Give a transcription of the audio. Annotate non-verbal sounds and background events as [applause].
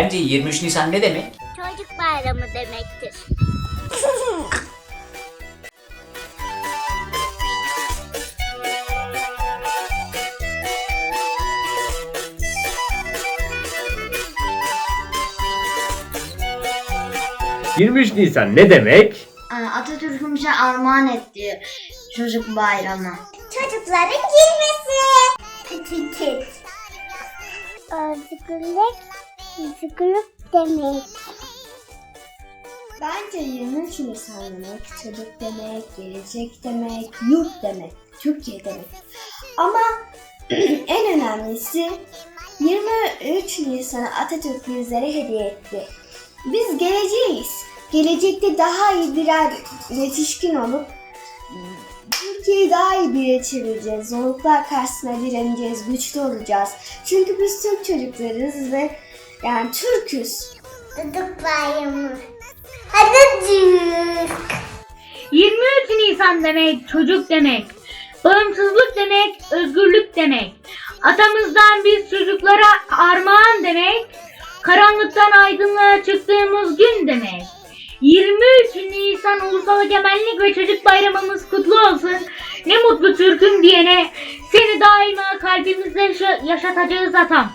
Sence 23 Nisan ne demek? Çocuk bayramı demektir. Cık, 23 Nisan ne demek? Atatürk'ün bize armağan ettiği çocuk bayramı. Çocukların girmesi. Etiket. Özgürlük, özgürlük demek. Bence 23 Nisan demek çocuk demek, gelecek demek, yurt demek, Türkiye demek. Ama [clears throat] en önemlisi 23 Nisan'ı Atatürk bizlere hediye etti. Biz geleceğiz. Gelecekte daha iyi birer yetişkin olup Türkiye'yi daha iyi bir yere çevireceğiz. Zorluklar karşısında direneceğiz, güçlü olacağız. Çünkü biz Türk çocuklarız ve yani Türküz. Çocuk bayramı. Atatürk. 23 Nisan demek çocuk demek. Bağımsızlık demek, özgürlük demek. Atamızdan biz çocuklara armağan demek. Karanlıktan aydınlığa çıktığımız gün demek. 23 Nisan Ulusal Egemenlik ve Çocuk Bayramımız kutlu olsun. Ne mutlu Türk'üm diyene seni daima kalbimizde yaşa- yaşatacağız atam.